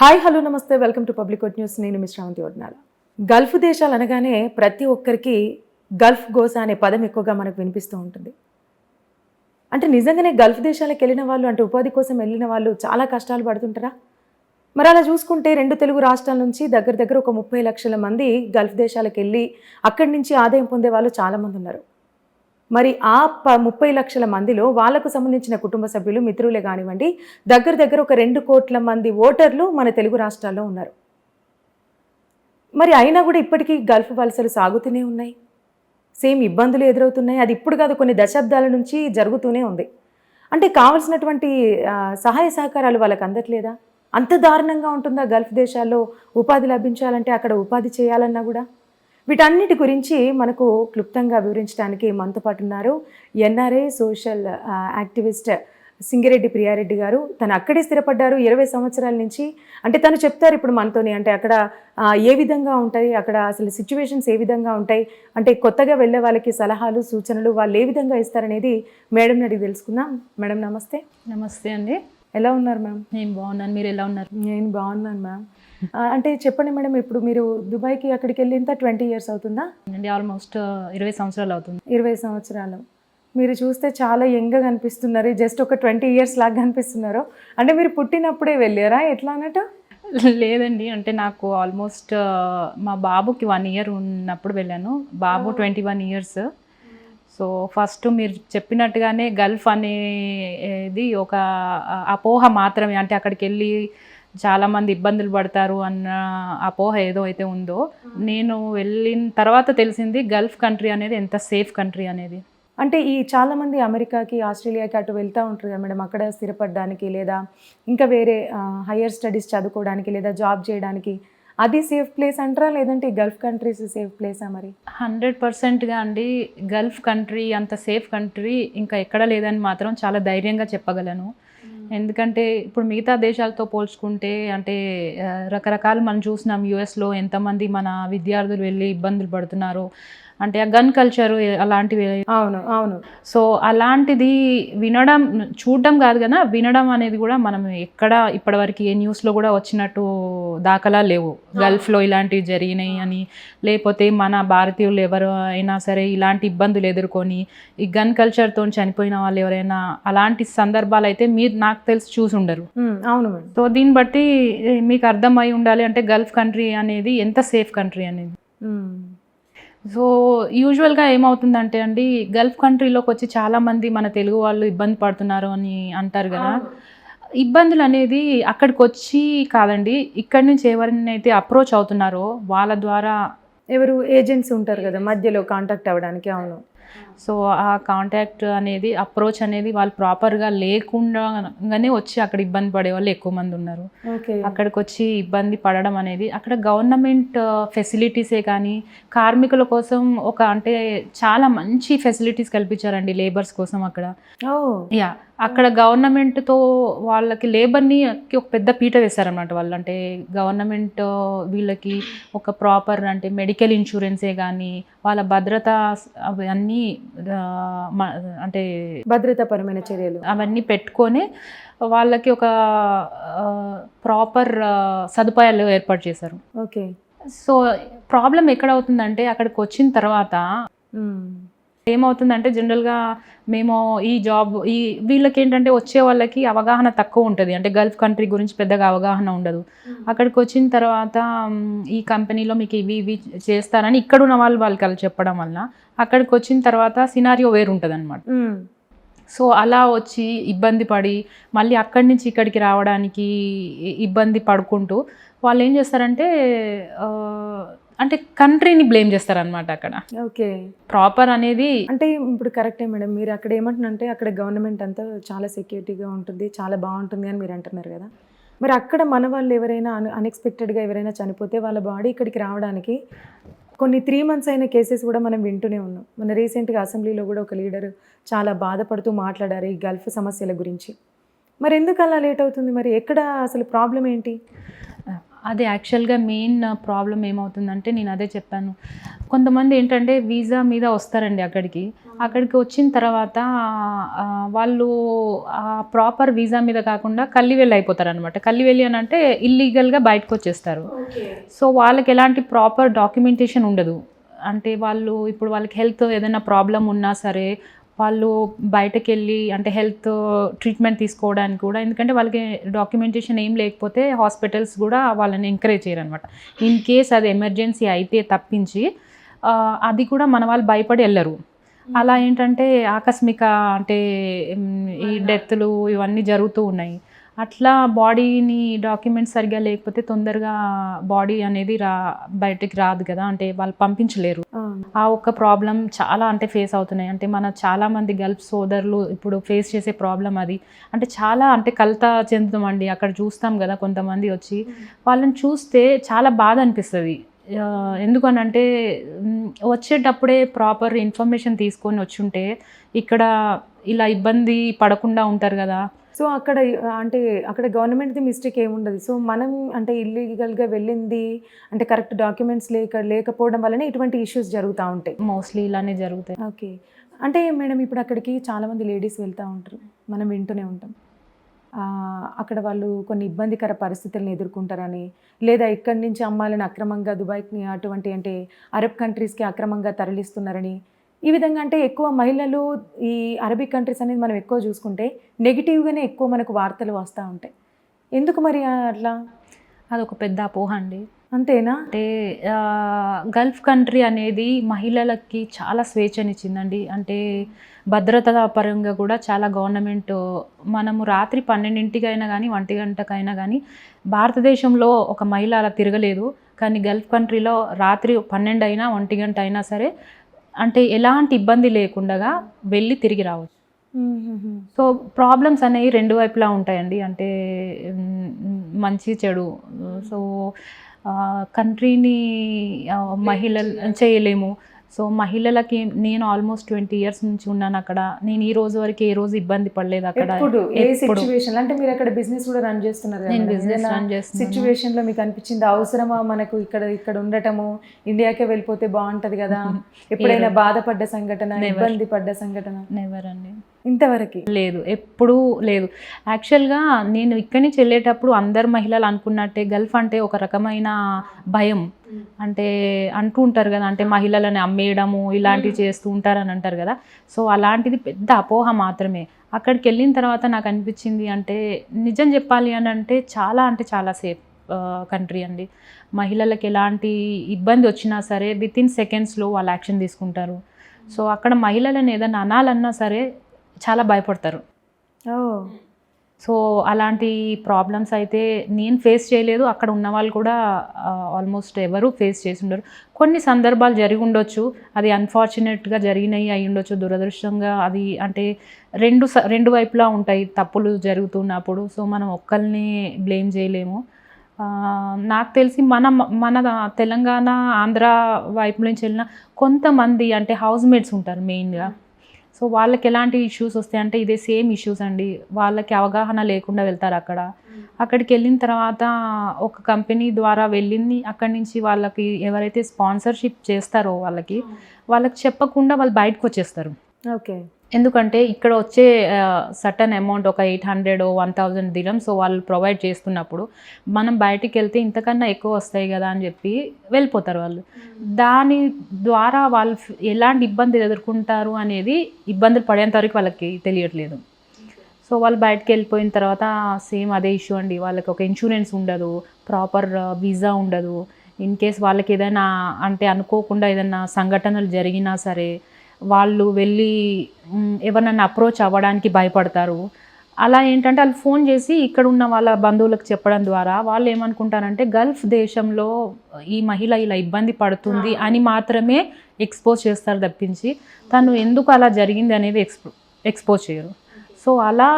Hi hello నమస్తే. Welcome to public quote news. నేను మీ శ్రావంతి వడ్నాల గల్ఫ్ దేశాలు అనగానే ప్రతి ఒక్కరికి గల్ఫ్ గోస అనే పదం ఎక్కువగా మనకు వినిపిస్తూ ఉంటుంది. అంటే నిజంగానే గల్ఫ్ దేశాలకు వెళ్ళిన వాళ్ళు అంటే ఉపాధి కోసం వెళ్ళిన వాళ్ళు చాలా కష్టాలు పడుతుంటారా? మరి అలా చూసుకుంటే రెండు తెలుగు రాష్ట్రాల నుంచి దగ్గర దగ్గర ఒక ముప్పై లక్షల మంది గల్ఫ్ దేశాలకు వెళ్ళి అక్కడి నుంచి ఆదాయం పొందే వాళ్ళు చాలామంది ఉన్నారు. మరి ఆ ప ముప్పై లక్షల మందిలో వాళ్ళకు సంబంధించిన కుటుంబ సభ్యులు మిత్రులే కానివ్వండి దగ్గర దగ్గర ఒక రెండు కోట్ల మంది ఓటర్లు మన తెలుగు రాష్ట్రాల్లో ఉన్నారు. మరి అయినా కూడా ఇప్పటికీ గల్ఫ్ వలసలు సాగుతూనే ఉన్నాయి. సేమ్ ఇబ్బందులు ఎదురవుతున్నాయి. అది ఇప్పుడు కాదు కొన్ని దశాబ్దాల నుంచి జరుగుతూనే ఉంది. అంటే కావలసినటువంటి సహాయ సహకారాలు వాళ్ళకి అందట్లేదా? అంత దారుణంగా ఉంటుందా గల్ఫ్ దేశాల్లో ఉపాధి లభించాలంటే అక్కడ ఉపాధి చేయాలన్నా కూడా? వీటన్నిటి గురించి మనకు క్లుప్తంగా వివరించడానికి మనతో పాటు ఉన్నారు NRA social activist Singireddy Priya Reddy గారు. తను అక్కడే స్థిరపడ్డారు ఇరవై సంవత్సరాల నుంచి. అంటే తను చెప్తారు ఇప్పుడు మనతోని అంటే అక్కడ ఏ విధంగా ఉంటాయి అక్కడ అసలు సిచ్యువేషన్స్ ఏ విధంగా ఉంటాయి అంటే కొత్తగా వెళ్ళే వాళ్ళకి సలహాలు సూచనలు వాళ్ళు ఏ విధంగా ఇస్తారనేది మేడం అడిగి తెలుసుకుందాం. మేడం నమస్తే. నమస్తే అండి. ఎలా ఉన్నారు మ్యామ్? నేను బాగున్నాను. మీరు ఎలా ఉన్నారు? నేను బాగున్నాను మ్యామ్. అంటే చెప్పండి మేడం ఇప్పుడు మీరు దుబాయ్కి అక్కడికి వెళ్ళింత ట్వంటీ ఇయర్స్ అవుతుందా? అండి ఆల్మోస్ట్ ఇరవై సంవత్సరాలు అవుతుంది. ఇరవై సంవత్సరాలు. మీరు చూస్తే చాలా యంగ్గా కనిపిస్తున్నారు జస్ట్ ఒక ట్వంటీ ఇయర్స్ లాగా కనిపిస్తున్నారు. అంటే మీరు పుట్టినప్పుడే వెళ్ళారా ఎట్లా అన్నట్టు? లేదండి అంటే నాకు ఆల్మోస్ట్ మా బాబుకి వన్ ఇయర్ ఉన్నప్పుడు వెళ్ళాను. బాబు twenty one years. So first మీరు చెప్పినట్టుగానే గల్ఫ్ అనేది ఒక అపోహ మాత్రమే. అంటే అక్కడికి వెళ్ళి చాలామంది ఇబ్బందులు పడతారు అన్న అపోహ ఏదో అయితే ఉందో నేను వెళ్ళిన తర్వాత తెలిసింది గల్ఫ్ కంట్రీ అనేది ఎంత సేఫ్ కంట్రీ అనేది. అంటే ఈ చాలా మంది అమెరికాకి ఆస్ట్రేలియాకి అటు వెళ్తూ ఉంటారు కదా మేడం అక్కడ స్థిరపడడానికి లేదా ఇంకా వేరే హయ్యర్ స్టడీస్ చదువుకోవడానికి లేదా జాబ్ చేయడానికి. అది సేఫ్ ప్లేస్ అంటారా లేదంటే ఈ గల్ఫ్ కంట్రీస్ సేఫ్ ప్లేసా మరి? హండ్రెడ్ పర్సెంట్గా అండి గల్ఫ్ కంట్రీ అంత సేఫ్ కంట్రీ ఇంకా ఎక్కడ లేదని మాత్రం చాలా ధైర్యంగా చెప్పగలను. ఎందుకంటే ఇప్పుడు మిగతా దేశాలతో పోల్చుకుంటే అంటే రకరకాలు మనం చూసినాం యుఎస్లో ఎంతమంది మన విద్యార్థులు వెళ్ళి ఇబ్బందులు పడుతున్నారు. అంటే ఆ గన్ కల్చర్ అలాంటివి అవును అవును. సో అలాంటిది వినడం చూడడం కాదు కదా వినడం అనేది కూడా మనం ఎక్కడ ఇప్పటివరకు ఏ న్యూస్లో కూడా వచ్చినట్టు దాఖలా లేవు. గల్ఫ్లో ఇలాంటివి జరిగినాయి అని లేకపోతే మన భారతీయులు ఎవరు అయినా సరే ఇలాంటి ఇబ్బందులు ఎదుర్కొని ఈ గన్ కల్చర్తో చనిపోయిన వాళ్ళు ఎవరైనా అలాంటి సందర్భాలు అయితే మీరు నాకు తెలిసి చూసి ఉండరు. అవును సో దీన్ని బట్టి మీకు అర్థమై ఉండాలి అంటే గల్ఫ్ కంట్రీ అనేది ఎంత సేఫ్ కంట్రీ అనేది. సో యూజువల్గా ఏమవుతుందంటే అండి గల్ఫ్ కంట్రీలోకి వచ్చి చాలామంది మన తెలుగు వాళ్ళు ఇబ్బంది పడుతున్నారు అని అంటారు కదా. ఇబ్బందులు అనేది అక్కడికి వచ్చి కాదండి. ఇక్కడి నుంచి ఎవరినైతే అప్రోచ్ అవుతున్నారో వాళ్ళ ద్వారా ఎవరు ఏజెంట్స్ ఉంటారు కదా మధ్యలో కాంటాక్ట్ అవ్వడానికి అవును. సో ఆ కాంటాక్ట్ అనేది అప్రోచ్ అనేది వాళ్ళు ప్రాపర్గా లేకుండానే వచ్చి అక్కడ ఇబ్బంది పడే వాళ్ళు ఎక్కువ మంది ఉన్నారు. అక్కడికి వచ్చి ఇబ్బంది పడడం అనేది అక్కడ గవర్నమెంట్ ఫెసిలిటీసే కానీ కార్మికుల కోసం ఒక అంటే చాలా మంచి ఫెసిలిటీస్ కల్పించారండి లేబర్స్ కోసం అక్కడ. యా అక్కడ గవర్నమెంట్తో వాళ్ళకి లేబర్ని ఒక పెద్ద పీట వేశారనమాట వాళ్ళు. అంటే గవర్నమెంట్ వీళ్ళకి ఒక ప్రాపర్ అంటే మెడికల్ ఇన్సూరెన్సే కానీ వాళ్ళ భద్రత అవన్నీ అంటే భద్రతాపరమైన చర్యలు. అవన్నీ పెట్టుకొని వాళ్ళకి ఒక ప్రాపర్ సదుపాయాలు ఏర్పాటు చేశారు. ఓకే. సో ప్రాబ్లం ఎక్కడ అవుతుందంటే అక్కడికి వచ్చిన తర్వాత ఏమవుతుందంటే జనరల్గా మేము ఈ జాబ్ ఈ వీళ్ళకి ఏంటంటే వచ్చే వాళ్ళకి అవగాహన తక్కువ ఉంటుంది. అంటే గల్ఫ్ కంట్రీ గురించి పెద్దగా అవగాహన ఉండదు. అక్కడికి వచ్చిన తర్వాత ఈ కంపెనీలో మీకు ఇవి ఇవి చేస్తారని ఇక్కడ ఉన్న వాళ్ళు వాళ్ళకి అలా చెప్పడం వల్ల అక్కడికి వచ్చిన తర్వాత సినారియో వేరు ఉంటుంది అనమాట సో అలా వచ్చి ఇబ్బంది పడి మళ్ళీ అక్కడి నుంచి ఇక్కడికి రావడానికి ఇబ్బంది పడుకుంటూ వాళ్ళు ఏం చేస్తారంటే అంటే కంట్రీని బ్లేమ్ చేస్తారనమాట అక్కడ. ఓకే. ప్రాపర్ అనేది అంటే ఇప్పుడు కరెక్టే మేడం మీరు అక్కడ ఏమంటున్నారంటే అక్కడ గవర్నమెంట్ అంతా చాలా సెక్యూరిటీగా ఉంటుంది చాలా బాగుంటుంది అని మీరు అంటున్నారు కదా. మరి అక్కడ మన వాళ్ళు ఎవరైనా అన్ అన్ఎక్స్పెక్టెడ్గా ఎవరైనా చనిపోతే వాళ్ళ బాడీ ఇక్కడికి రావడానికి కొన్ని త్రీ మంత్స్ అయిన కేసెస్ కూడా మనం వింటూనే ఉన్నాం. మన రీసెంట్గా అసెంబ్లీలో కూడా ఒక లీడర్ చాలా బాధపడుతూ మాట్లాడారు ఈ గల్ఫ్ సమస్యల గురించి. మరి ఎందుకు అలా లేట్ అవుతుంది? మరి ఎక్కడ అసలు ప్రాబ్లం ఏంటి? అది యాక్చువల్గా మెయిన్ ప్రాబ్లం ఏమవుతుందంటే నేను అదే చెప్పాను. కొంతమంది ఏంటంటే వీసా మీద వస్తారండి అక్కడికి. అక్కడికి వచ్చిన తర్వాత వాళ్ళు ప్రాపర్ వీసా మీద కాకుండా కల్లివెల్లి అయిపోతారు అనమాట కల్లివెల్లి అని అంటే ఇల్లీగల్గా బయటకు వచ్చేస్తారు. సో వాళ్ళకి ఎలాంటి ప్రాపర్ డాక్యుమెంటేషన్ ఉండదు. అంటే వాళ్ళు ఇప్పుడు వాళ్ళకి హెల్త్ ఏదైనా ప్రాబ్లం ఉన్నా సరే వాళ్ళు బయటకు వెళ్ళి అంటే హెల్త్ ట్రీట్మెంట్ తీసుకోవడానికి కూడా ఎందుకంటే వాళ్ళకి డాక్యుమెంటేషన్ ఏం లేకపోతే హాస్పిటల్స్ కూడా వాళ్ళని ఎంకరేజ్ చేయరు అనమాట ఇన్ కేస్ అది ఎమర్జెన్సీ అయితే తప్పించి అది కూడా మన వాళ్ళు భయపడి వెళ్ళరు. అలా ఏంటంటే ఆకస్మిక అంటే ఈ డెత్లు ఇవన్నీ జరుగుతూ ఉన్నాయి. అట్లా బాడీని డాక్యుమెంట్స్ సరిగా లేకపోతే తొందరగా బాడీ అనేది రా బయటికి రాదు కదా అంటే వాళ్ళు పంపించలేరు. ఆ, ఒక్క ప్రాబ్లం చాలా అంటే ఫేస్ అవుతున్నాయి. అంటే మన చాలా మంది గల్ఫ్ సోదరులు ఇప్పుడు ఫేస్ చేసే ప్రాబ్లం అది. అంటే చాలా అంటే కలత చెందుతామండి అక్కడ చూస్తాం కదా కొంతమంది వచ్చి. వాళ్ళని చూస్తే చాలా బాధ అనిపిస్తుంది. ఎందుకనంటే వచ్చేటప్పుడే ప్రాపర్ ఇన్ఫర్మేషన్ తీసుకొని వచ్చుంటే ఇక్కడ ఇలా ఇబ్బంది పడకుండా ఉంటారు కదా. సో అక్కడ అంటే అక్కడ గవర్నమెంట్ది మిస్టేక్ ఏముండదు. సో మనం అంటే ఇల్లీగల్గా వెళ్ళింది అంటే కరెక్ట్ డాక్యుమెంట్స్ లేక లేకపోవడం వల్లనే ఇటువంటి ఇష్యూస్ జరుగుతూ ఉంటాయి. మోస్ట్లీ ఇలానే జరుగుతాయి. ఓకే. అంటే మేడం ఇప్పుడు అక్కడికి చాలామంది లేడీస్ వెళ్తూ ఉంటారు. మనం వింటూనే ఉంటాం. అక్కడ వాళ్ళు కొన్ని ఇబ్బందికర పరిస్థితులను ఎదుర్కొంటారని లేదా ఇక్కడి నుంచి అమ్మాయిలను అక్రమంగా దుబాయ్కి అటువంటి అంటే అరబ్ కంట్రీస్కి అక్రమంగా తరలిస్తున్నారని ఈ విధంగా అంటే ఎక్కువ మహిళలు ఈ అరబిక్ కంట్రీస్ అనేది మనం ఎక్కువ చూసుకుంటే నెగిటివ్గానే ఎక్కువ మనకు వార్తలు వస్తూ ఉంటాయి. ఎందుకు మరి అట్లా? అదొక పెద్ద అపోహ అండి. అంతేనా? అంటే గల్ఫ్ కంట్రీ అనేది మహిళలకి చాలా స్వేచ్ఛనిచ్చిందండి. అంటే భద్రత పరంగా కూడా చాలా గవర్నమెంట్ మనము రాత్రి పన్నెండింటికైనా కానీ ఒంటి గంటకైనా కానీ భారతదేశంలో ఒక మహిళ అలా తిరగలేదు. కానీ గల్ఫ్ కంట్రీలో రాత్రి పన్నెండు అయినా ఒంటి గంట అయినా సరే అంటే ఎలాంటి ఇబ్బంది లేకుండా వెళ్ళి తిరిగి రావచ్చు. సో ప్రాబ్లమ్స్ అనేవి రెండు వైపులా ఉంటాయండి. అంటే మంచి చెడు. సో కంట్రీని మహిళలు చేయలేము. సో మహిళలకి నేను ఆల్మోస్ట్ ట్వంటీ ఇయర్స్ నుంచి ఉన్నాను అక్కడ. నేను ఈ రోజు వరకు ఏ రోజు ఇబ్బంది పడలేదు అక్కడ. సిచ్యువేషన్ అంటే మీరు అక్కడ బిజినెస్ కూడా రన్ చేస్తున్నారు నేను. బిజినెస్ రన్ చేస్తున్నాను. సిచ్యువేషన్లో మీకు అనిపించింది? అవసరమా మనకు ఇక్కడ ఇక్కడ ఉండటము? ఇండియాకే వెళ్ళిపోతే బాగుంటది కదా. ఎప్పుడైనా బాధపడ్డ సంఘటన. ఇబ్బంది పడ్డ సంఘటన? నెవర్ అండి. ఇంతవరకు? లేదు ఎప్పుడూ లేదు. యాక్చువల్గా నేను ఇక్కడి నుంచి వెళ్ళేటప్పుడు అందరు మహిళలు అనుకున్నట్టే గల్ఫ్ అంటే ఒక రకమైన భయం. అంటే అంటూ ఉంటారు కదా అంటే మహిళలను అమ్మేయడము ఇలాంటివి చేస్తూ ఉంటారని అంటారు కదా. సో అలాంటిది పెద్ద అపోహ మాత్రమే. అక్కడికి వెళ్ళిన తర్వాత నాకు అనిపించింది అంటే నిజం చెప్పాలి అని అంటే చాలా అంటే చాలా సేఫ్ కంట్రీ అండి. మహిళలకు ఎలాంటి ఇబ్బంది వచ్చినా సరే విత్ ఇన్ సెకండ్స్లో వాళ్ళు యాక్షన్ తీసుకుంటారు. సో అక్కడ మహిళలను ఏదైనా అనాలన్నా సరే చాలా భయపడతారు. సో అలాంటి ప్రాబ్లమ్స్ అయితే నేను ఫేస్ చేయలేదు. అక్కడ ఉన్న వాళ్ళు కూడా ఆల్మోస్ట్ ఎవరు ఫేస్ చేసి ఉండరు. కొన్ని సందర్భాలు జరిగి ఉండొచ్చు. అది అన్ఫార్చునేట్గా జరిగినాయి అయి ఉండొచ్చు. దురదృష్టంగా అది అంటే రెండు స- రెండు వైపులా ఉంటాయి తప్పులు జరుగుతున్నప్పుడు. సో మనం ఒక్కరిని బ్లేమ్ చేయలేము. నాకు తెలిసి మన మన తెలంగాణ ఆంధ్ర వైపు నుంచి వెళ్ళిన కొంతమంది అంటే హౌస్ మేట్స్ ఉంటారు మెయిన్గా. సో వాళ్ళకి ఎలాంటి ఇష్యూస్ వస్తాయి అంటే ఇదే సేమ్ ఇష్యూస్ అండి. వాళ్ళకి అవగాహన లేకుండా వెళ్తారు అక్కడ. అక్కడికి వెళ్ళిన తర్వాత ఒక కంపెనీ ద్వారా వెళ్ళింది. అక్కడి నుంచి వాళ్ళకి ఎవరైతే స్పాన్సర్షిప్ చేస్తారో వాళ్ళకి వాళ్ళకి చెప్పకుండా వాళ్ళు బయటకు వచ్చేస్తారు. ఓకే. ఎందుకంటే ఇక్కడ వచ్చే సటన్ అమౌంట్ ఒక ఎయిట్ హండ్రెడ్ వన్ థౌజండ్ దినం సో వాళ్ళు ప్రొవైడ్ చేస్తున్నప్పుడు మనం బయటికి వెళ్తే ఇంతకన్నా ఎక్కువ వస్తాయి కదా అని చెప్పి వెళ్ళిపోతారు వాళ్ళు. దాని ద్వారా వాళ్ళు ఎలాంటి ఇబ్బందులు ఎదుర్కొంటారు అనేది ఇబ్బందులు పడేంత వరకు వాళ్ళకి తెలియట్లేదు. సో వాళ్ళు బయటకు వెళ్ళిపోయిన తర్వాత సేమ్ అదే ఇష్యూ అండి. వాళ్ళకి ఒక ఇన్సూరెన్స్ ఉండదు ప్రాపర్ వీసా ఉండదు. ఇన్ కేస్ వాళ్ళకి ఏదైనా అంటే అనుకోకుండా ఏదైనా సంఘటనలు జరిగినా సరే వాళ్ళు వెళ్ళి ఎవరినైనా అప్రోచ్ అవ్వడానికి భయపడతారు. అలా ఏంటంటే వాళ్ళు ఫోన్ చేసి ఇక్కడ ఉన్న వాళ్ళ బంధువులకు చెప్పడం ద్వారా వాళ్ళు ఏమనుకుంటారంటే గల్ఫ్ దేశంలో ఈ మహిళ ఇలా ఇబ్బంది పడుతుంది అని మాత్రమే ఎక్స్పోజ్ చేస్తారు తప్పించి తను ఎందుకు అలా జరిగింది అనేది ఎక్స్పో ఎక్స్పోజ్ చేయరు. సో అలా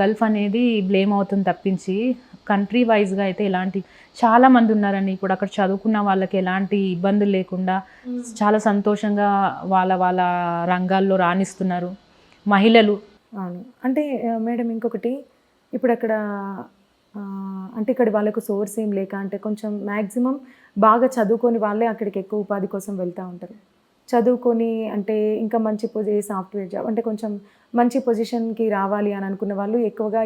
గల్ఫ్ అనేది బ్లేమ్ అవుతుంది తప్పించి కంట్రీ వైజ్గా అయితే ఎలాంటి చాలా మంది ఉన్నారండి. ఇప్పుడు అక్కడ చదువుకున్న వాళ్ళకి ఎలాంటి ఇబ్బందులు లేకుండా చాలా సంతోషంగా వాళ్ళ వాళ్ళ రంగాల్లో రాణిస్తున్నారు. మహిళలు. అవును. అంటే మేడం ఇంకొకటి ఇప్పుడు అక్కడ అంటే ఇక్కడ వాళ్ళకు సోర్స్ ఏం లేక అంటే కొంచెం మ్యాక్సిమం బాగా చదువుకొని వాళ్ళే అక్కడికి ఎక్కువ ఉపాధి కోసం వెళ్తూ ఉంటారు. చదువుకొని అంటే ఇంకా మంచి పొజి సాఫ్ట్వేర్ జాబ్ అంటే కొంచెం మంచి పొజిషన్కి రావాలి అని అనుకున్న వాళ్ళు ఎక్కువగా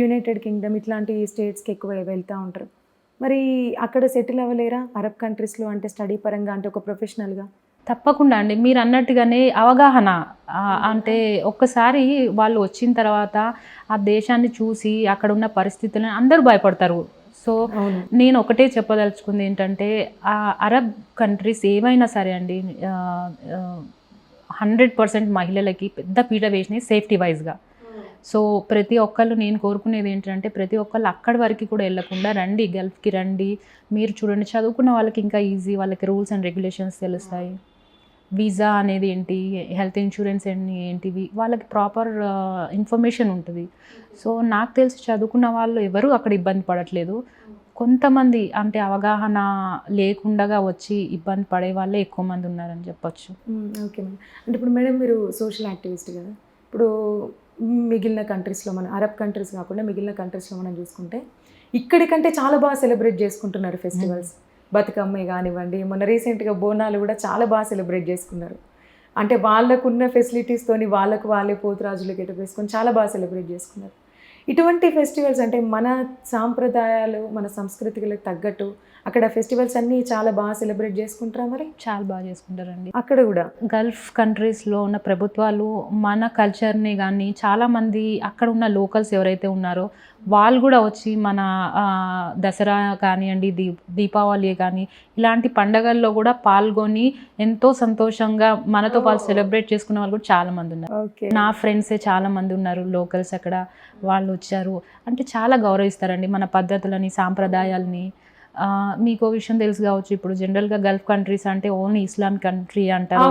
యునైటెడ్ కింగ్డమ్ ఇట్లాంటి స్టేట్స్కి ఎక్కువ వెళ్తూ ఉంటారు. మరి అక్కడ సెటిల్ అవ్వలేరా? అరబ్ కంట్రీస్లో అంటే స్టడీ పరంగా అంటే ఒక ప్రొఫెషనల్గా? తప్పకుండా అండి. మీరు అన్నట్టుగానే అవగాహన అంటే ఒక్కసారి వాళ్ళు వచ్చిన తర్వాత ఆ దేశాన్ని చూసి అక్కడ ఉన్న పరిస్థితులను అందరూ భయపడతారు. సో నేను ఒకటే చెప్పదలుచుకుంది ఏంటంటే ఆ అరబ్ కంట్రీస్ ఏమైనా సరే అండి హండ్రెడ్ పర్సెంట్ మహిళలకి పెద్ద పీట వేసినాయి సేఫ్టీ వైజ్గా. సో ప్రతి ఒక్కళ్ళు నేను కోరుకునేది ఏంటంటే ప్రతి ఒక్కళ్ళు అక్కడి వరకు కూడా వెళ్ళకుండా రండి గల్ఫ్కి రండి. మీరు చూడండి చదువుకున్న వాళ్ళకి ఇంకా ఈజీ వాళ్ళకి రూల్స్ అండ్ రెగ్యులేషన్స్ తెలుస్తాయి. వీసా అనేది ఏంటి హెల్త్ ఇన్సూరెన్స్ అన్ని ఏంటివి వాళ్ళకి ప్రాపర్ ఇన్ఫర్మేషన్ ఉంటుంది. సో నాకు తెలిసి చదువుకున్న వాళ్ళు ఎవరు అక్కడ ఇబ్బంది పడట్లేదు. కొంతమంది అంటే అవగాహన లేకుండా వచ్చి ఇబ్బంది పడే వాళ్ళే ఎక్కువ మంది ఉన్నారని చెప్పొచ్చు. ఓకే మేడం అంటే ఇప్పుడు మేడం మీరు సోషల్ యాక్టివిస్ట్ కదా. ఇప్పుడు మిగిలిన కంట్రీస్లో మన అరబ్ కంట్రీస్ కాకుండా మిగిలిన కంట్రీస్లో మనం చూసుకుంటే ఇక్కడికంటే చాలా బాగా సెలబ్రేట్ చేసుకుంటున్నారు ఫెస్టివల్స్ బతుకమ్మ కానివ్వండి మొన్న రీసెంట్గా బోనాలు కూడా చాలా బాగా సెలబ్రేట్ చేసుకున్నారు. అంటే వాళ్ళకున్న ఫెసిలిటీస్తోని వాళ్ళకు వాళ్ళే పోతురాజులు గెటప్ వేసుకొని చాలా బాగా సెలబ్రేట్ చేసుకున్నారు. ఇటువంటి ఫెస్టివల్స్ అంటే మన సాంప్రదాయాలు మన సంస్కృతికి తగ్గట్టు అక్కడ ఫెస్టివల్స్ అన్నీ చాలా బాగా సెలబ్రేట్ చేసుకుంటారా మరి? చాలా బాగా చేసుకుంటారండి. అక్కడ కూడా? గల్ఫ్ కంట్రీస్లో ఉన్న ప్రభుత్వాలు మన కల్చర్ని కానీ చాలామంది అక్కడ ఉన్న లోకల్స్ ఎవరైతే ఉన్నారో వాళ్ళు కూడా వచ్చి మన దసరా కానివ్వండి దీ దీపావళి కానీ ఇలాంటి పండగల్లో కూడా పాల్గొని ఎంతో సంతోషంగా మనతో పాటు సెలబ్రేట్ చేసుకునే వాళ్ళు కూడా చాలామంది ఉన్నారు. నా ఫ్రెండ్సే చాలా మంది ఉన్నారు లోకల్స్ అక్కడ. వాళ్ళు వచ్చారు. అంటే చాలా గౌరవిస్తారండి మన పద్ధతులని సాంప్రదాయాలని. మీకు విషయం తెలుసు కావచ్చు. ఇప్పుడు జనరల్గా గల్ఫ్ కంట్రీస్ అంటే ఓన్లీ ఇస్లాం కంట్రీ అంటారు.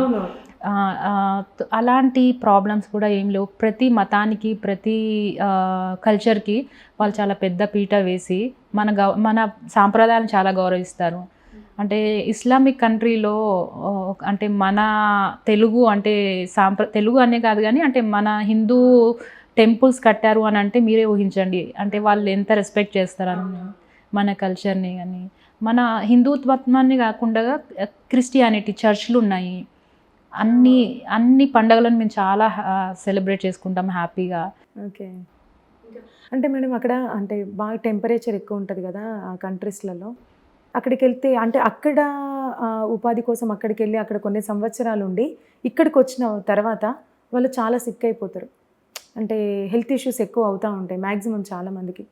అలాంటి ప్రాబ్లమ్స్ కూడా ఏం లేవు. ప్రతి మతానికి ప్రతి కల్చర్కి వాళ్ళు చాలా పెద్ద పీట వేసి మన గౌ మన సాంప్రదాయాలను చాలా గౌరవిస్తారు. అంటే ఇస్లామిక్ కంట్రీలో అంటే మన తెలుగు అంటే సాంప్ర తెలుగు అనే కాదు కానీ అంటే మన హిందూ టెంపుల్స్ కట్టారు అని అంటే మీరే ఊహించండి. అంటే వాళ్ళు ఎంత రెస్పెక్ట్ చేస్తారని మన కల్చర్ని కానీ మన హిందుత్వాన్ని కాకుండా క్రిస్టియానిటీ చర్చ్లు ఉన్నాయి. అన్ని అన్ని పండుగలను మేము చాలా సెలబ్రేట్ చేసుకుంటాం హ్యాపీగా ఓకే. అంటే మేడం అక్కడ అంటే బాగా టెంపరేచర్ ఎక్కువ ఉంటుంది కదా ఆ కంట్రీస్లలో అక్కడికి వెళ్తే అంటే అక్కడ ఉపాధి కోసం అక్కడికి వెళ్ళి అక్కడ కొన్ని సంవత్సరాలు ఉండి ఇక్కడికి వచ్చిన తర్వాత వాళ్ళు చాలా సిక్ అయిపోతారు. అంటే హెల్త్ ఇష్యూస్ ఎక్కువ అవుతూ ఉంటాయి మ్యాక్సిమం చాలామందికి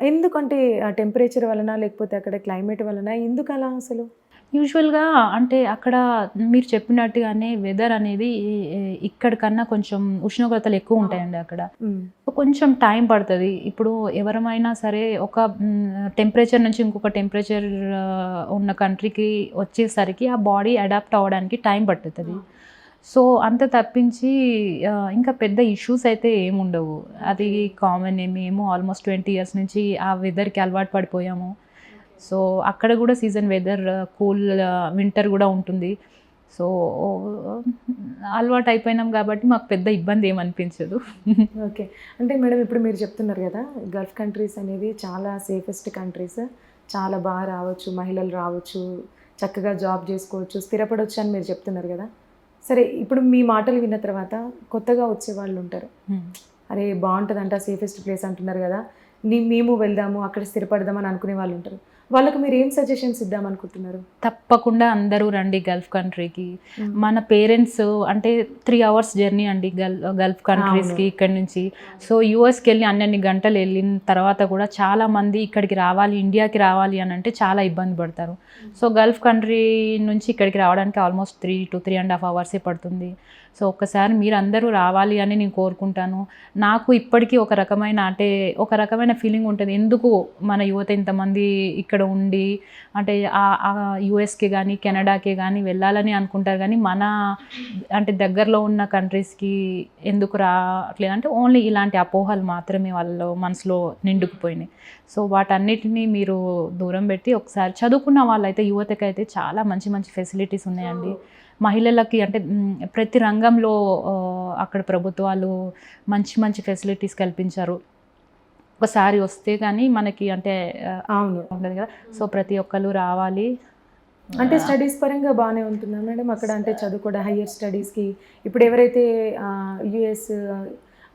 ఎందుకంటే ఆ టెంపరేచర్ వలన లేకపోతే అక్కడ క్లైమేట్ వలన ఎందుకు అలా అసలు? యూజువల్గా అంటే అక్కడ మీరు చెప్పినట్టుగానే వెదర్ అనేది ఇక్కడ కన్నా కొంచెం ఉష్ణోగ్రతలు ఎక్కువ ఉంటాయండి అక్కడ. కొంచెం టైం పడుతుంది. ఇప్పుడు ఎవరమైనా సరే ఒక టెంపరేచర్ నుంచి ఇంకొక టెంపరేచర్ ఉన్న కంట్రీకి వచ్చేసరికి ఆ బాడీ అడాప్ట్ అవ్వడానికి టైం పడుతుంది సో అంత తప్పించి ఇంకా పెద్ద ఇష్యూస్ అయితే ఏముండవు అది కామన్ మేము ఆల్మోస్ట్ ట్వంటీ ఇయర్స్ నుంచి ఆ వెదర్కి అలవాటు పడిపోయాము. సో అక్కడ కూడా సీజన్ వెదర్ కూల్ వింటర్ కూడా ఉంటుంది. సో అలవాటు అయిపోయినాం కాబట్టి మాకు పెద్ద ఇబ్బంది ఏమనిపించదు ఓకే. అంటే మేడం ఇప్పుడు మీరు చెప్తున్నారు కదా గల్ఫ్ కంట్రీస్ అనేది చాలా సేఫెస్ట్ కంట్రీస్ చాలా బాగా రావచ్చు మహిళలు రావచ్చు చక్కగా జాబ్ చేసుకోవచ్చు స్థిరపడవచ్చు అని మీరు చెప్తున్నారు కదా. సరే ఇప్పుడు మీ మాటలు విన్న తర్వాత కొత్తగా వచ్చే వాళ్ళు ఉంటారు. అరే బాగుంటుందంట సేఫెస్ట్ ప్లేస్ అంటున్నారు కదా. నీ మేము వెళ్దాము అక్కడ స్థిరపడదాం అని అనుకునే వాళ్ళు ఉంటారు. వాళ్ళకు మీరు ఏం సజెషన్స్ ఇద్దాం అనుకుంటున్నారు? తప్పకుండా అందరూ రండి గల్ఫ్ కంట్రీకి. మన పేరెంట్స్ అంటే త్రీ అవర్స్ జర్నీ అండి గల్ గల్ఫ్ కంట్రీస్కి ఇక్కడ నుంచి. సో యూఎస్కి వెళ్ళి అన్నన్ని గంటలు వెళ్ళిన తర్వాత కూడా చాలా మంది ఇక్కడికి రావాలి ఇండియాకి రావాలి అని అంటే చాలా ఇబ్బంది పడతారు. సో గల్ఫ్ కంట్రీ నుంచి ఇక్కడికి రావడానికి almost three to three and half అవర్సే పడుతుంది. సో ఒక్కసారి మీరు అందరూ రావాలి అని నేను కోరుకుంటాను. నాకు ఇప్పటికీ ఒక రకమైన అంటే ఒక రకమైన ఫీలింగ్ ఉంటుంది. ఎందుకు మన యువత ఇంతమంది ఇక్కడ ఉండి అంటే ఆ యుఎస్కి కానీ కెనడాకి కానీ వెళ్ళాలని అనుకుంటారు కానీ మన అంటే దగ్గరలో ఉన్న కంట్రీస్కి ఎందుకు రావట్లేదు అంటే ఓన్లీ ఇలాంటి అపోహలు మాత్రమే వాళ్ళలో మనసులో నిండుకుపోయినాయి. సో వాటన్నిటిని మీరు దూరం పెట్టి ఒకసారి చదువుకున్న వాళ్ళైతే యువతకైతే చాలా మంచి మంచి ఫెసిలిటీస్ ఉన్నాయండి. మహిళలకి అంటే ప్రతి రంగంలో అక్కడ ప్రభుత్వాలు మంచి మంచి ఫెసిలిటీస్ కల్పించారు. ఒకసారి వస్తే కానీ మనకి అంటే అవును. ఉండదు కదా. సో ప్రతి ఒక్కరు రావాలి. అంటే స్టడీస్ పరంగా బాగానే ఉంటుందా మేడం? అక్కడ అంటే చదువుకోవడం హయ్యర్ స్టడీస్కి ఇప్పుడు ఎవరైతే యుఎస్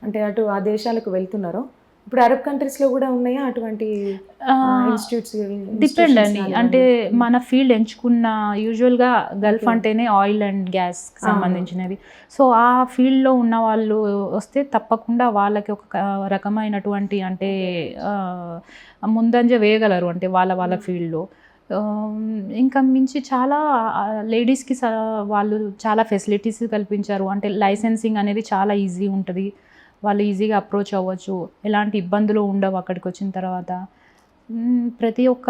అంటే అటు ఆ దేశాలకు వెళ్తున్నారో ఇప్పుడు అరబ్ కంట్రీస్లో కూడా ఉన్నాయా అటువంటి ఇన్స్టిట్యూట్స్ డిపెండ్ అండి. అంటే మన ఫీల్డ్ ఎంచుకున్న యూజువల్గా గల్ఫ్ అంటేనే ఆయిల్ అండ్ గ్యాస్ సంబంధించినది సో ఆ ఫీల్డ్లో ఉన్న వాళ్ళు వస్తే తప్పకుండా వాళ్ళకి ఒక రకమైనటువంటి అంటే ముందంజ వేయగలరు అంటే వాళ్ళ వాళ్ళ ఫీల్డ్లో ఇంకా మించి చాలా లేడీస్కి వాళ్ళు చాలా ఫెసిలిటీస్ కల్పించారు. అంటే లైసెన్సింగ్ అనేది చాలా ఈజీ ఉంటుంది. వాళ్ళు ఈజీగా అప్రోచ్ అవ్వచ్చు. ఎలాంటి ఇబ్బందులు ఉండవు అక్కడికి వచ్చిన తర్వాత. ప్రతి ఒక్క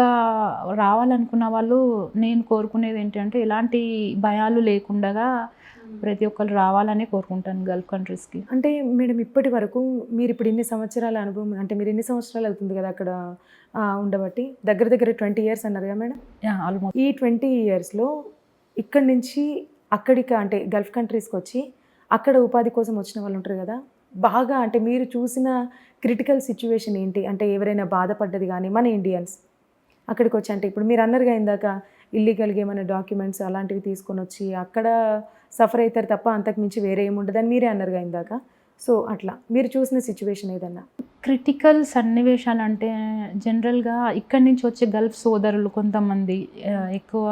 రావాలనుకున్న వాళ్ళు నేను కోరుకునేది ఏంటంటే ఎలాంటి భయాలు లేకుండా ప్రతి ఒక్కరు రావాలని కోరుకుంటాను గల్ఫ్ కంట్రీస్కి. అంటే మేడం ఇప్పటి వరకు మీరు ఇప్పుడు ఇన్ని సంవత్సరాల అనుభవం అంటే మీరు ఎన్ని సంవత్సరాలు అవుతుంది కదా అక్కడ ఉండబట్టి? దగ్గర దగ్గర ట్వంటీ ఇయర్స్ అన్నారు కదా మేడం? ఆల్మోస్ట్. ఈ ట్వంటీ ఇయర్స్లో ఇక్కడి నుంచి అక్కడికి అంటే గల్ఫ్ కంట్రీస్కి వచ్చి అక్కడ ఉపాధి కోసం వచ్చిన వాళ్ళు ఉంటారు కదా? బాగా అంటే మీరు చూసిన క్రిటికల్ సిచ్యువేషన్ ఏంటి? అంటే ఎవరైనా బాధపడ్డది కానీ మన ఇండియన్స్ అక్కడికి వచ్చి అంటే ఇప్పుడు మీరు అన్నారుగా ఇందాక ఇల్లీగల్గా ఏమైనా డాక్యుమెంట్స్ అలాంటివి తీసుకొని వచ్చి అక్కడ సఫర్ అవుతారు తప్ప అంతకు మించి వేరే ఏముండదని మీరే అన్నారుగా ఇందాక. సో అట్లా. మీరు చూసిన సిచ్యువేషన్ ఏదన్నా? క్రిటికల్ సన్నివేశాలు అంటే జనరల్గా ఇక్కడి నుంచి వచ్చే గల్ఫ్ సోదరులు కొంతమంది ఎక్కువ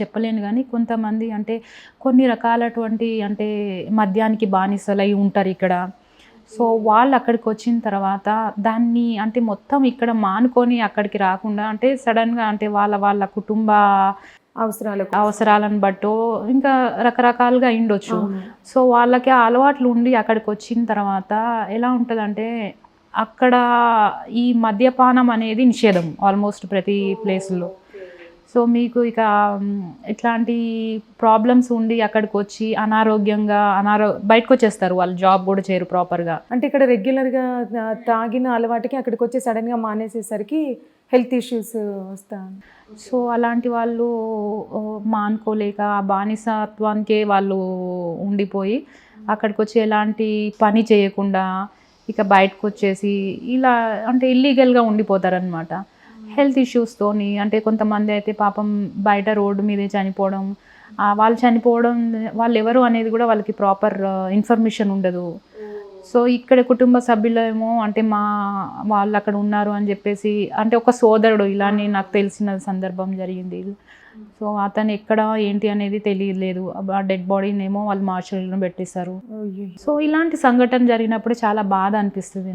చెప్పలేను కానీ కొంతమంది అంటే కొన్ని రకాలటువంటి అంటే మద్యానికి బానిసలై ఉంటారు ఇక్కడ. సో వాళ్ళు అక్కడికి వచ్చిన తర్వాత దాన్ని అంటే మొత్తం ఇక్కడ మానుకొని అక్కడికి రాకుండా అంటే సడన్గా అంటే వాళ్ళ వాళ్ళ కుటుంబ అవసరాలకు అవసరాలను బట్టో ఇంకా రకరకాలుగా అయిండొచ్చు అవును. సో వాళ్ళకి ఆ అలవాట్లు ఉండి అక్కడికి వచ్చిన తర్వాత ఎలా ఉంటుందంటే అక్కడ ఈ మద్యపానం అనేది నిషేధం ఆల్మోస్ట్ ప్రతి ప్లేస్లో సో మీకు ఇక ఇట్లాంటి ప్రాబ్లమ్స్ ఉండి అక్కడికి వచ్చి అనారోగ్యంగా అనారో బయటకు వచ్చేస్తారు వాళ్ళు జాబ్ కూడా చేయరు ప్రాపర్గా అంటే ఇక్కడ రెగ్యులర్గా తాగిన అలవాటుకి అక్కడికి వచ్చి సడన్గా మానేసేసరికి హెల్త్ ఇష్యూస్ వస్తా సో అలాంటి వాళ్ళు మానుకోలేక ఆ బానిసత్వానికే వాళ్ళు ఉండిపోయి అక్కడికి వచ్చి ఎలాంటి పని చేయకుండా ఇక బయటకు వచ్చేసి ఇలా అంటే ఇల్లీగల్గా ఉండిపోతారనమాట హెల్త్ ఇష్యూస్తోని అంటే కొంతమంది అయితే పాపం బయట రోడ్డు మీదే చనిపోవడం వాళ్ళు చనిపోవడం వాళ్ళు ఎవరు అనేది కూడా వాళ్ళకి ప్రాపర్ ఇన్ఫర్మేషన్ ఉండదు. సో ఇక్కడ కుటుంబ సభ్యులేమో అంటే మా వాళ్ళు అక్కడ ఉన్నారు అని చెప్పేసి అంటే ఒక సోదరుడు ఇలానే నాకు తెలిసిన సందర్భం జరిగింది. సో అతను ఎక్కడ ఏంటి అనేది తెలియలేదు. ఆ డెడ్ బాడీని ఏమో వాళ్ళు మార్షల్లో పెట్టేశారు. సో ఇలాంటి సంఘటన జరిగినప్పుడు చాలా బాధ అనిపిస్తుంది.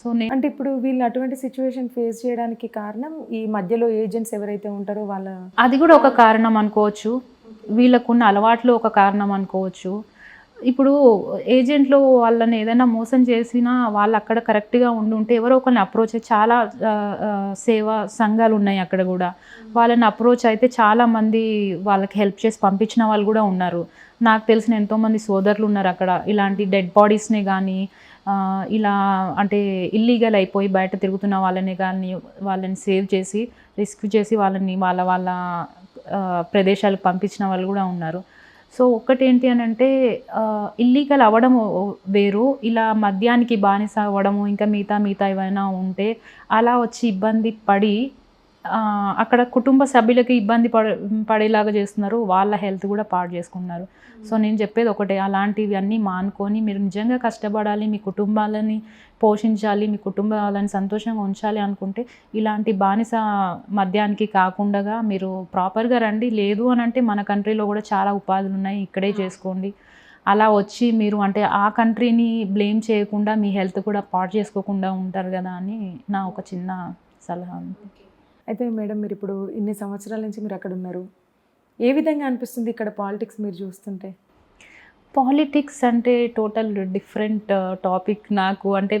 సో నేను అంటే ఇప్పుడు వీళ్ళు అటువంటి సిచ్యువేషన్ ఫేస్ చేయడానికి కారణం ఈ మధ్యలో ఏజెంట్స్ ఎవరైతే ఉంటారో వాళ్ళ అది కూడా ఒక కారణం అనుకోవచ్చు. వీళ్ళకున్న అలవాట్లు ఒక కారణం అనుకోవచ్చు. ఇప్పుడు ఏజెంట్లు వాళ్ళని ఏదైనా మోసం చేసినా వాళ్ళు అక్కడ కరెక్ట్గా ఉండి ఉంటే ఎవరో ఒకరిని అప్రోచ్ చాలా సేవా సంఘాలు ఉన్నాయి అక్కడ కూడా. వాళ్ళని అప్రోచ్ అయితే చాలా మంది వాళ్ళకి హెల్ప్ చేసి పంపించిన వాళ్ళు కూడా ఉన్నారు. నాకు తెలిసిన ఎంతోమంది సోదరులు ఉన్నారు అక్కడ. ఇలాంటి డెడ్ బాడీస్ని కానీ ఇలా అంటే ఇల్లీగల్ అయిపోయి బయట తిరుగుతున్న వాళ్ళని కానీ వాళ్ళని సేవ్ చేసి రెస్క్యూ చేసి వాళ్ళని వాళ్ళ వాళ్ళ ప్రదేశాలకు పంపించిన వాళ్ళు కూడా ఉన్నారు. సో ఒక్కటేంటి అని అంటే ఇల్లీగల్ అవ్వడం వేరు. ఇలా మద్యానికి బానిస అవ్వడము ఇంకా మిగతా మిగతా ఏమైనా ఉంటే అలా వచ్చి ఇబ్బంది పడి అక్కడ కుటుంబ సభ్యులకి ఇబ్బంది పడ పడేలాగా చేస్తున్నారు. వాళ్ళ హెల్త్ కూడా పాడు చేసుకున్నారు సో నేను చెప్పేది ఒకటే. అలాంటివి అన్నీ మానుకొని మీరు నిజంగా కష్టపడాలి మీ కుటుంబాలని పోషించాలి మీ కుటుంబాలని సంతోషంగా ఉంచాలి అనుకుంటే ఇలాంటి బానిస మద్యానికి కాకుండా మీరు ప్రాపర్గా రండి. లేదు అని అంటే మన కంట్రీలో కూడా చాలా ఉపాధులు ఉన్నాయి. ఇక్కడే చేసుకోండి. అలా వచ్చి మీరు అంటే ఆ కంట్రీని బ్లేమ్ చేయకుండా మీ హెల్త్ కూడా పాడు చేసుకోకుండా ఉంటారు కదా అని నా ఒక చిన్న సలహా అయితే మేడం మీరు ఇప్పుడు ఇన్ని సంవత్సరాల నుంచి మీరు అక్కడ ఉన్నారు. ఏ విధంగా అనిపిస్తుంది ఇక్కడ పాలిటిక్స్ మీరు చూస్తుంటే? పాలిటిక్స్ అంటే టోటల్ డిఫరెంట్ టాపిక్ నాకు అంటే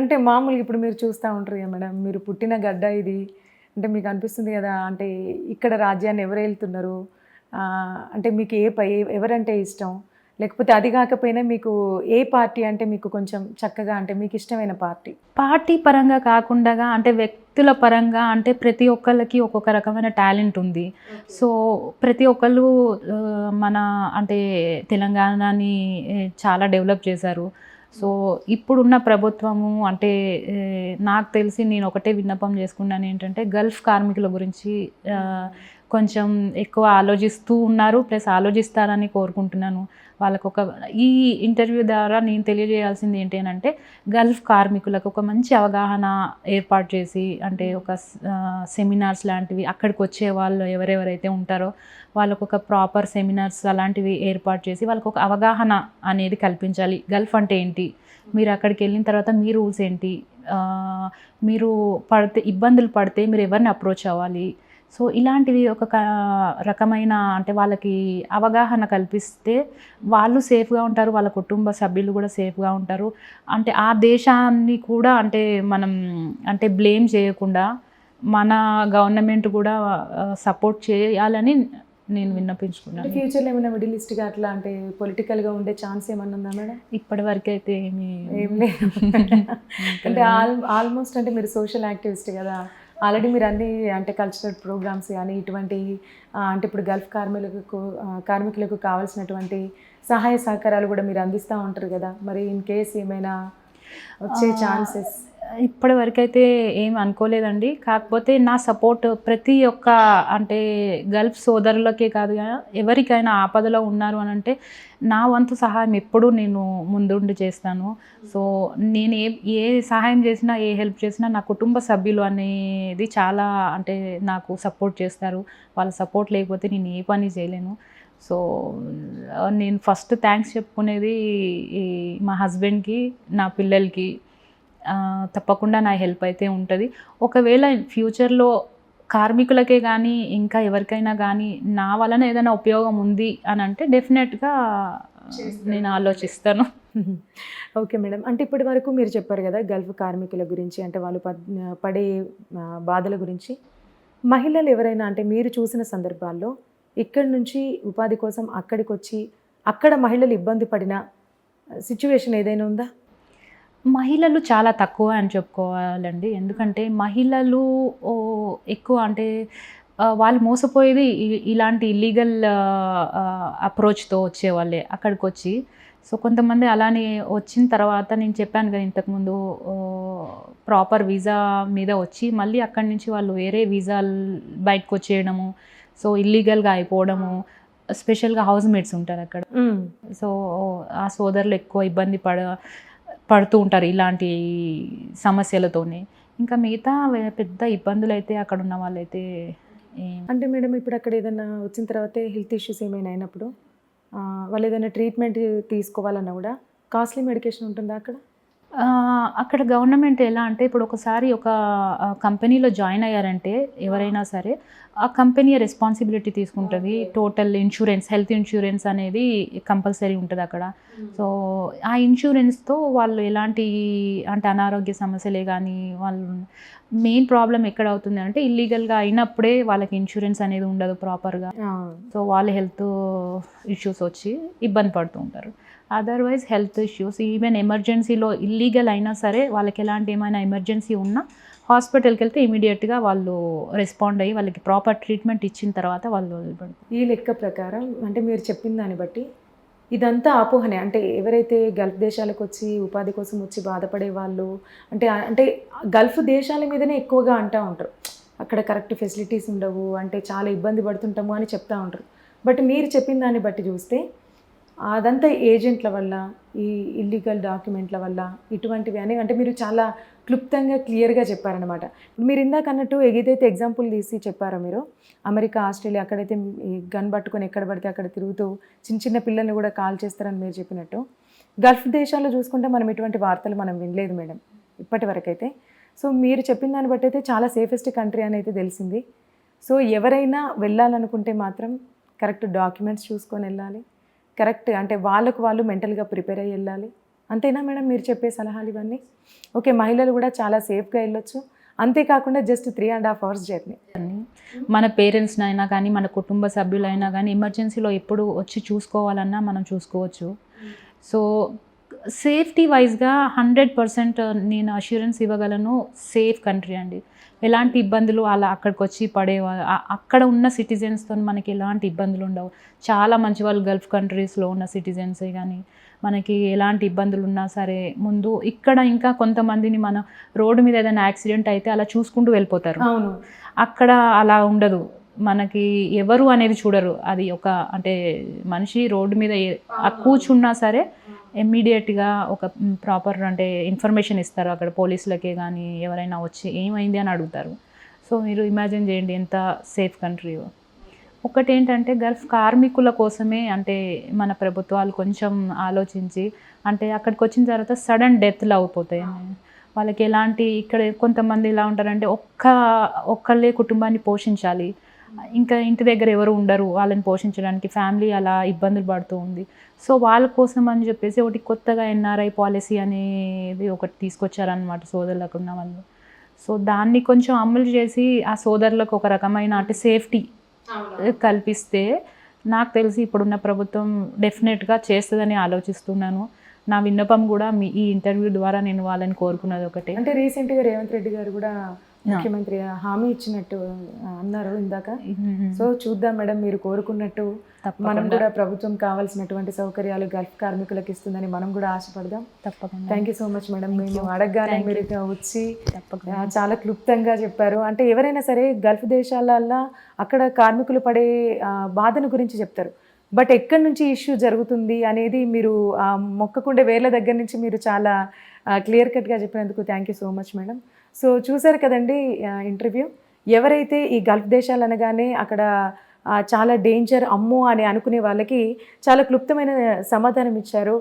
అంటే మామూలుగా ఇప్పుడు మీరు చూస్తూ ఉంటారు కదా మేడం మీరు పుట్టిన గడ్డ ఇది. అంటే మీకు అనిపిస్తుంది కదా అంటే ఇక్కడ రాజ్యాన్ని ఎవరు వెళ్తున్నారు అంటే మీకు ఏ పై ఎవరంటే ఇష్టం? లేకపోతే అది కాకపోయినా మీకు ఏ పార్టీ అంటే మీకు కొంచెం చక్కగా అంటే మీకు ఇష్టమైన పార్టీ? పార్టీ పరంగా కాకుండా అంటే వ్యక్తుల పరంగా అంటే ప్రతి ఒక్కళ్ళకి ఒక్కొక్క రకమైన టాలెంట్ ఉంది. సో ప్రతి ఒక్కళ్ళు మన అంటే తెలంగాణని చాలా డెవలప్ చేశారు. సో ఇప్పుడున్న ప్రభుత్వము అంటే నాకు తెలిసి నేను ఒకటే విన్నపం చేసుకున్నాను ఏంటంటే గల్ఫ్ కార్మికుల గురించి కొంచెం ఎక్కువ ఆలోచిస్తూ ఉన్నారు ప్లస్ ఆలోచిస్తారని కోరుకుంటున్నాను. వాళ్ళకు ఒక ఈ ఇంటర్వ్యూ ద్వారా నేను తెలియజేయాల్సింది ఏంటి అని అంటే గల్ఫ్ కార్మికులకు ఒక మంచి అవగాహన ఏర్పాటు చేసి అంటే ఒక సెమినార్స్ లాంటివి అక్కడికి వచ్చే వాళ్ళు ఎవరెవరైతే ఉంటారో వాళ్ళకు ఒక ప్రాపర్ సెమినార్స్ అలాంటివి ఏర్పాటు చేసి వాళ్ళకు ఒక అవగాహన అనేది కల్పించాలి. గల్ఫ్ అంటే ఏంటి? మీరు అక్కడికి వెళ్ళిన తర్వాత మీ రూల్స్ ఏంటి? మీరు పడితే ఇబ్బందులు పడితే మీరు ఎవరిని అప్రోచ్ అవ్వాలి? సో ఇలాంటివి ఒక రకమైన అంటే వాళ్ళకి అవగాహన కల్పిస్తే వాళ్ళు సేఫ్గా ఉంటారు వాళ్ళ కుటుంబ సభ్యులు కూడా సేఫ్గా ఉంటారు. అంటే ఆ దేశాన్ని కూడా అంటే మనం అంటే బ్లేమ్ చేయకుండా మన గవర్నమెంట్ కూడా సపోర్ట్ చేయాలని నేను విన్నపించుకున్నాను. ఫ్యూచర్లో ఏమైనా మిడిల్ ఈస్ట్గా అట్లా అంటే పొలిటికల్గా ఉండే ఛాన్స్ ఏమన్నా ఉందా మేడం? ఇప్పటి వరకు అయితే ఏమి ఏం లేదు. అంటే ఆల్ ఆల్మోస్ట్ అంటే మీరు సోషల్ యాక్టివిస్ట్ కదా. ఆల్రెడీ మీరు అన్ని అంటే కల్చరల్ ప్రోగ్రామ్స్ కానీ ఇటువంటి అంటే ఇప్పుడు గల్ఫ్ కార్మికులకు కార్మికులకు కావాల్సినటువంటి సహాయ సహకారాలు కూడా మీరు అందిస్తూ ఉంటారు కదా? మరి ఇన్ కేస్ ఏమైనా వచ్చే ఛాన్సెస్ ఇప్పటి ఏం అనుకోలేదండి. కాకపోతే నా సపోర్ట్ ప్రతి ఒక్క అంటే గల్ఫ్ సోదరులకే కాదు కానీ ఎవరికైనా ఆపదలో ఉన్నారు అని అంటే నా వంతు సహాయం ఎప్పుడూ నేను ముందుండి చేస్తాను. సో నేను ఏ ఏ సహాయం చేసినా ఏ హెల్ప్ చేసినా నా కుటుంబ సభ్యులు అనేది చాలా అంటే నాకు సపోర్ట్ చేస్తారు. వాళ్ళ సపోర్ట్ లేకపోతే నేను ఏ పని చేయలేను. సో నేను ఫస్ట్ థ్యాంక్స్ చెప్పుకునేది ఈ మా హస్బెండ్కి నా పిల్లలకి తప్పకుండా నా హెల్ప్ అయితే ఉంటుంది. ఒకవేళ ఫ్యూచర్లో కార్మికులకే కానీ ఇంకా ఎవరికైనా కానీ నా వలన ఏదైనా ఉపయోగం ఉంది అని అంటే డెఫినెట్గా నేను ఆలోచిస్తాను. Okay madam. అంటే ఇప్పటి వరకు మీరు చెప్పారు కదా గల్ఫ్ కార్మికుల గురించి అంటే వాళ్ళు పడ్- బాధల గురించి. మహిళలు ఎవరైనా అంటే మీరు చూసిన సందర్భాల్లో ఇక్కడి నుంచి ఉపాధి కోసం అక్కడికి వచ్చి అక్కడ మహిళలు ఇబ్బంది పడిన సిచ్యువేషన్ ఏదైనా ఉందా? మహిళలు చాలా తక్కువ అని చెప్పుకోవాలండి. ఎందుకంటే మహిళలు ఎక్కువ అంటే వాళ్ళు మోసపోయేది ఇలాంటి ఇల్లీగల్ అప్రోచ్తో వచ్చేవాళ్ళే అక్కడికి వచ్చి సో కొంతమంది అలానే వచ్చిన తర్వాత నేను చెప్పాను కదా ఇంతకుముందు ప్రాపర్ వీసా మీద వచ్చి మళ్ళీ అక్కడి నుంచి వాళ్ళు వేరే వీసా బయటకు వచ్చేయడము సో ఇల్లీగల్గా అయిపోవడము స్పెషల్గా హౌస్ మేట్స్ ఉంటారు అక్కడ సో ఆ సోదరులు ఎక్కువ ఇబ్బంది పడ పడుతూ ఉంటారు ఇలాంటి సమస్యలతోనే. ఇంకా మిగతా పెద్ద ఇబ్బందులు అయితే అక్కడ ఉన్న వాళ్ళైతే అంటే మేడం ఇప్పుడు అక్కడ ఏదైనా వచ్చిన తర్వాత హెల్త్ ఇష్యూస్ ఏమైనా అయినప్పుడు వాళ్ళు ఏదైనా ట్రీట్మెంట్ తీసుకోవాలన్నా కూడా కాస్ట్లీ మెడికేషన్ ఉంటుందా అక్కడ? అక్కడ గవర్నమెంట్ ఎలా అంటే ఇప్పుడు ఒకసారి ఒక కంపెనీలో జాయిన్ అయ్యారంటే ఎవరైనా సరే ఆ కంపెనీ రెస్పాన్సిబిలిటీ తీసుకుంటుంది. టోటల్ ఇన్సూరెన్స్ హెల్త్ ఇన్సూరెన్స్ అనేది కంపల్సరీ ఉంటుంది అక్కడ. సో ఆ ఇన్సూరెన్స్తో వాళ్ళు ఎలాంటి అంటే అనారోగ్య సమస్యలే కానీ వాళ్ళు మెయిన్ ప్రాబ్లం ఎక్కడ అవుతుంది అంటే ఇల్లీగల్గా అయినప్పుడే వాళ్ళకి ఇన్సూరెన్స్ అనేది ఉండదు ప్రాపర్గా. సో వాళ్ళు హెల్త్ ఇష్యూస్ వచ్చి ఇబ్బంది పడుతూ ఉంటారు. అదర్వైజ్ హెల్త్ ఇష్యూస్ ఈవెన్ ఎమర్జెన్సీలో ఇల్లీగల్ అయినా సరే వాళ్ళకి ఎలాంటి ఏమైనా ఎమర్జెన్సీ ఉన్నా హాస్పిటల్కి వెళ్తే ఇమీడియట్గా వాళ్ళు రెస్పాండ్ అయ్యి వాళ్ళకి ప్రాపర్ ట్రీట్మెంట్ ఇచ్చిన తర్వాత వాళ్ళు ఈ లెక్క ప్రకారం అంటే మీరు చెప్పిన దాన్ని బట్టి ఇదంతా అపోహనే అంటే ఎవరైతే గల్ఫ్ దేశాలకు వచ్చి ఉపాధి కోసం వచ్చి బాధపడే వాళ్ళు అంటే అంటే గల్ఫ్ దేశాల మీదనే ఎక్కువగా అంటూ ఉంటారు. అక్కడ కరెక్ట్ ఫెసిలిటీస్ ఉండవు అంటే చాలా ఇబ్బంది పడుతుంటాము అని చెప్తా ఉంటారు. బట్ మీరు చెప్పిన దాన్ని బట్టి చూస్తే అదంతా ఏజెంట్ల వల్ల ఈ ఇల్లీగల్ డాక్యుమెంట్ల వల్ల ఇటువంటివి అని అంటే మీరు చాలా క్లుప్తంగా క్లియర్గా చెప్పారనమాట మీరు ఇందాక అన్నట్టు ఏదైతే ఎగ్జాంపుల్ తీసి చెప్పారో మీరు అమెరికా ఆస్ట్రేలియా అక్కడైతే ఈ గన్ పట్టుకొని ఎక్కడ పడితే అక్కడ తిరుగుతూ చిన్న చిన్న పిల్లల్ని కూడా కాల్ చేస్తారని మీరు చెప్పినట్టు గల్ఫ్ దేశాల్లో చూసుకుంటే మనం ఇటువంటి వార్తలు మనం వినలేదు మేడం ఇప్పటి వరకైతే. సో మీరు చెప్పిన దాన్ని బట్టి అయితే చాలా సేఫెస్ట్ కంట్రీ అని అయితే తెలిసింది. సో ఎవరైనా వెళ్ళాలనుకుంటే మాత్రం కరెక్ట్ డాక్యుమెంట్స్ చూసుకొని వెళ్ళాలి. కరెక్ట్ అంటే వాళ్ళకు వాళ్ళు మెంటల్గా ప్రిపేర్ అయ్యి వెళ్ళాలి. అంతేనా మేడం మీరు చెప్పే సలహాలు ఇవన్నీ? ఓకే మహిళలు కూడా చాలా సేఫ్గా వెళ్ళొచ్చు. అంతేకాకుండా just three and half hours journey మన పేరెంట్స్నైనా కానీ మన కుటుంబ సభ్యులైనా కానీ ఎమర్జెన్సీలో ఎప్పుడు వచ్చి చూసుకోవాలన్నా మనం చూసుకోవచ్చు. సో సేఫ్టీ వైజ్గా హండ్రెడ్ పర్సెంట్ నేను అష్యూరెన్స్ ఇవ్వగలను సేఫ్ కంట్రీ అండి. ఎలాంటి ఇబ్బందులు అలా అక్కడికి వచ్చి పడే అక్కడ ఉన్న సిటిజన్స్తో మనకి ఎలాంటి ఇబ్బందులు ఉండవు. చాలా మంచి వాళ్ళు గల్ఫ్ కంట్రీస్లో ఉన్న సిటిజన్సే కానీ మనకి ఎలాంటి ఇబ్బందులు ఉన్నా సరే ముందు ఇక్కడ ఇంకా కొంతమందిని మన రోడ్డు మీద ఏదైనా యాక్సిడెంట్ అయితే అలా చూసుకుంటూ వెళ్ళిపోతారు. అవును. అక్కడ అలా ఉండదు. మనకి ఎవరు అనేది చూడరు. అది ఒక అంటే మనిషి రోడ్డు మీద కూర్చున్నా సరే ఇమ్మీడియట్గా ఒక ప్రాపర్ అంటే ఇన్ఫర్మేషన్ ఇస్తారు. అక్కడ పోలీసులకే కానీ ఎవరైనా వచ్చి ఏమైంది అని అడుగుతారు. సో మీరు ఇమాజిన్ చేయండి ఎంత సేఫ్ కంట్రీ. ఒకటి ఏంటంటే గల్ఫ్ కార్మికుల కోసమే అంటే మన ప్రభుత్వాలు కొంచెం ఆలోచించి అంటే అక్కడికి వచ్చిన తర్వాత సడన్ డెత్లు అయిపోతాయి వాళ్ళకి ఎలాంటి ఇక్కడ కొంతమంది ఎలా ఉంటారంటే ఒక్క ఒక్కళ్ళే కుటుంబాన్ని పోషించాలి. ఇంకా ఇంటి దగ్గర ఎవరు ఉండరు వాళ్ళని పోషించడానికి ఫ్యామిలీ అలా ఇబ్బందులు పడుతూ ఉంది. సో వాళ్ళ కోసం అని చెప్పేసి ఒకటి కొత్తగా ఎన్ఆర్ఐ పాలసీ అనేది ఒకటి తీసుకొచ్చారనమాట సోదరులకు ఉన్న వాళ్ళు. సో దాన్ని కొంచెం అమలు చేసి ఆ సోదరులకు ఒక రకమైన అంటే సేఫ్టీ కల్పిస్తే నాకు తెలిసి ఇప్పుడున్న ప్రభుత్వం డెఫినెట్గా చేస్తుందని ఆలోచిస్తున్నాను. నా విన్నపం కూడా మీ ఈ ఇంటర్వ్యూ ద్వారా నేను వాళ్ళని కోరుకున్నది ఒకటే. అంటే రీసెంట్గా రేవంత్ రెడ్డి గారు కూడా ముఖ్యమంత్రి హామీ ఇచ్చినట్టు అన్నారు ఇందాక. సో చూద్దాం మేడం మీరు కోరుకున్నట్టు మనం కూడా ప్రభుత్వం కావాల్సినటువంటి సౌకర్యాలు గల్ఫ్ కార్మికులకు ఇస్తుందని మనం కూడా ఆశపడదాం. తప్పకుండా. Thank you so much madam మేము అడగగానే మీరు వచ్చి చాలా క్లుప్తంగా చెప్పారు. అంటే ఎవరైనా సరే గల్ఫ్ దేశాలల్లో అక్కడ కార్మికులు పడే బాధను గురించి చెప్తారు. బట్ ఎక్కడి నుంచి ఇష్యూ జరుగుతుంది అనేది మీరు మొక్కకుండే వేర్ల దగ్గర నుంచి మీరు చాలా క్లియర్ కట్గా చెప్పినందుకు thank you so much madam so చూసారు కదండి ఇంటర్వ్యూ. ఎవరైతే ఈ గల్ఫ్ దేశాలు అనగానే అక్కడ చాలా డేంజర్ అమ్మో అని అనుకునే వాళ్ళకి చాలా క్లుప్తమైన సమాధానం ఇచ్చారు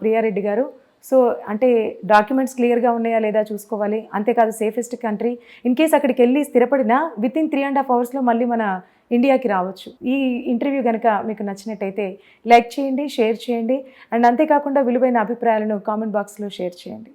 ప్రియారెడ్డి గారు. సో అంటే డాక్యుమెంట్స్ క్లియర్గా ఉన్నాయా లేదా చూసుకోవాలి. అంతేకాదు సేఫెస్ట్ కంట్రీ. ఇన్ కేస్ అక్కడికి వెళ్ళి స్థిరపడినా within three and half అవర్స్లో మళ్ళీ మన ఇండియాకి రావచ్చు. ఈ ఇంటర్వ్యూ కనుక మీకు నచ్చినట్టయితే లైక్ చేయండి షేర్ చేయండి. అండ్ అంతేకాకుండా విలువైన అభిప్రాయాలను కామెంట్ బాక్స్లో షేర్ చేయండి.